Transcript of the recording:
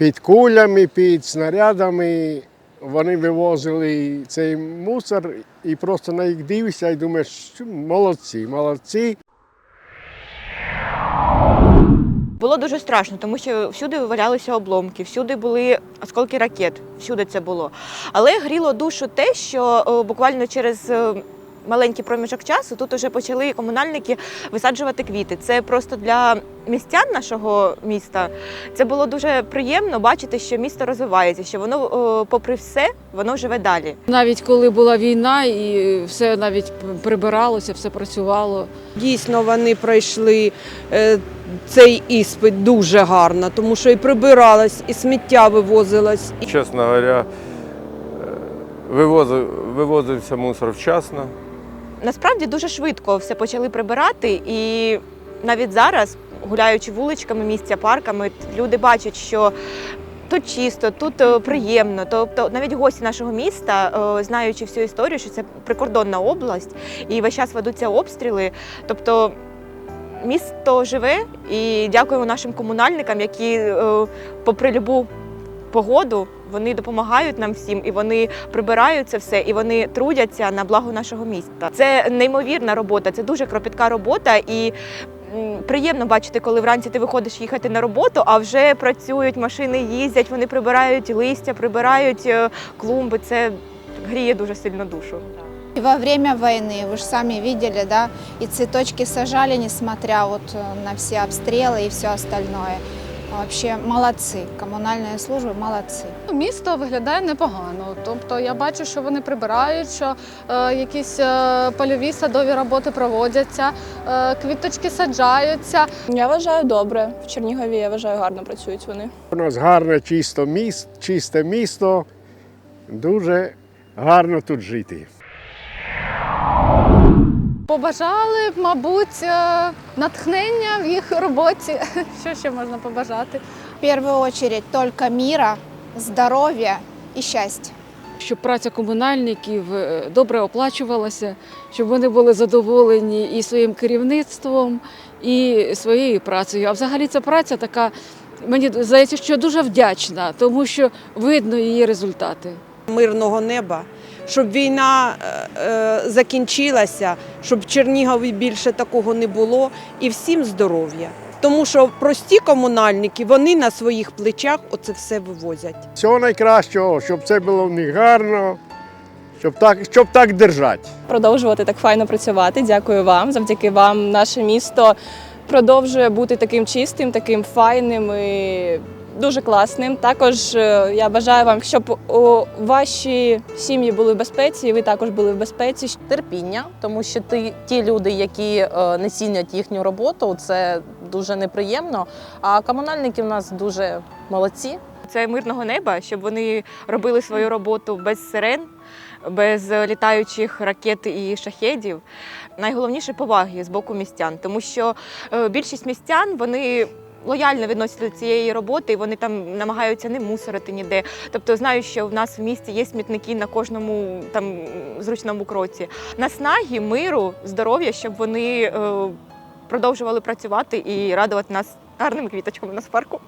під кулями, під снарядами. Вони вивозили цей мусор і просто на їх дивишся і думаєш, молодці, молодці. Було дуже страшно, тому що всюди валялися обломки, всюди були осколки ракет, всюди це було. Але гріло душу те, що е, буквально через е, маленький проміжок часу тут вже почали комунальники висаджувати квіти. Це просто для містян нашого міста. Це було дуже приємно бачити, що місто розвивається, що воно, попри все, воно живе далі. Навіть коли була війна, і все навіть прибиралося, все працювало. Дійсно, вони пройшли е, цей іспит дуже гарно, тому що і прибиралось, і сміття вивозилось, Чесно говоря, е, вивозив, вивозився мусор вчасно. Насправді дуже швидко все почали прибирати, і навіть зараз, гуляючи вуличками місця, парками, люди бачать, що тут чисто, тут е, приємно. Тобто навіть гості нашого міста, е, знаючи всю історію, що це прикордонна область, і весь час ведуться обстріли. Тобто місто живе і дякуємо нашим комунальникам, які, е, попри любу погоду, вони допомагають нам всім, і вони прибирають це все, і вони трудяться на благо нашого міста. Це неймовірна робота, це дуже кропітка робота і. м, Приємно бачити, коли вранці ти виходиш їхати на роботу, а вже працюють машини, їздять, вони прибирають листя, прибирають е, клумби. Це гріє дуже сильно душу. И во время войны, вы же сами видели, да, и цветочки сажали, несмотря вот э, на все обстрелы и все остальное. Вообще молодцы, коммунальные службы молодцы. Місто виглядає непогано. Тобто я бачу, що вони прибирають, що е, якісь е, польові садові роботи проводяться, е, квіточки саджаються. Я вважаю добре. В Чернігові я вважаю гарно працюють вони. У нас гарне чисто міст, чисте місто. Дуже гарно тут жити. Побажали, мабуть, е, натхнення в їх роботі. Що ще можна побажати? В первую очередь только мира, здоровья и счастья. Щоб праця комунальників е, добре оплачувалася, щоб вони були задоволені і своїм керівництвом, і своєю працею. А взагалі ця праця така, мені здається, що дуже вдячна, тому що видно її результати. мирного неба, щоб війна е, е, закінчилася, щоб в Чернігові більше такого не було, і всім здоров'я. Тому що прості комунальники вони на своїх плечах оце все вивозять. Всього найкращого, щоб це було в них гарно, щоб так, щоб так держати. Продовжувати так файно працювати. Дякую вам. Завдяки вам наше місто продовжує бути таким чистим, таким файним і дуже класним. Також е, я бажаю вам, щоб о, ваші сім'ї були в безпеці, і ви також були в безпеці. терпіння, тому що ти ті люди, які е, не цінять їхню роботу, це дуже неприємно. А комунальники в нас дуже молодці. Це мирного неба, щоб вони робили свою роботу без сирен, без е, літаючих ракет і шахедів. Найголовніше поваги з боку містян, тому що більшість містян вони. Лояльно відносяться до цієї роботи, і вони там намагаються не мусорити ніде. Тобто знаю, що в нас в місті є смітники на кожному там зручному кроці. Наснаги, миру, здоров'я, щоб вони е, продовжували працювати і радувати нас гарними квіточками на парку.